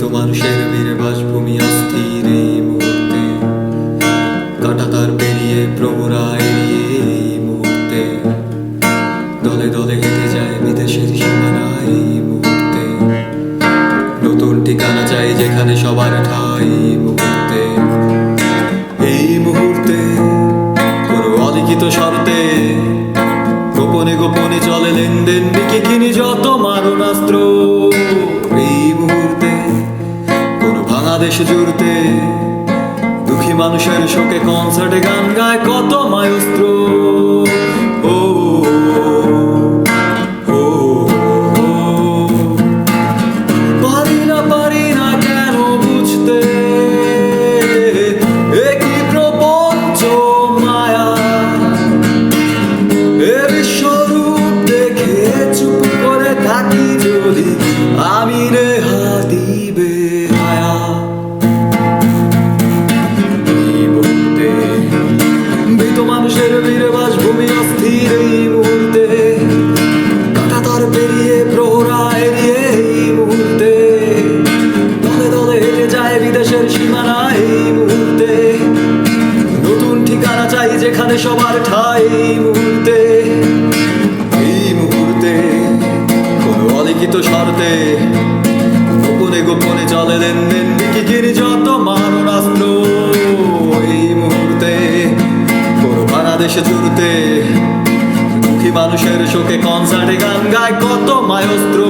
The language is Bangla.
তোমার শের বাসভূমি অস্থির মুহূর্তে। কাটা পেরিয়ে প্রমরা এড়িয়ে এই মুহূর্তে। দলে দলে হেঁটে যায় বিদেশের সীমানা এই মুহূর্তে। নতুন ঠিকানা চাই যেখানে সবার ঠাই মুহূর্তে। এই মুহূর্তে কোনো অলিখিত শর্তে গোপনে গোপনে চলে লেনদেন বিকে কিনি যত মারণাস্ত্র। দেশে জুড়তে দুঃখী মানুষের শোকে কনসার্টে গান গায় কত মায়স্ত্র। যেখানে সবার ঠাই মুহূর্তে, এই মুহূর্তে কোনো অলিখিত শর্তে গোপনে গোপনে চলে লেনদেন বিকি কিনি যত মারণাস্ত্র। এই মুহূর্তে কোনো ভাড়া দেশে জুড়তে দুঃখী মানুষের শোকে কনসার্টে গান গায় কত মায়স্ত্র।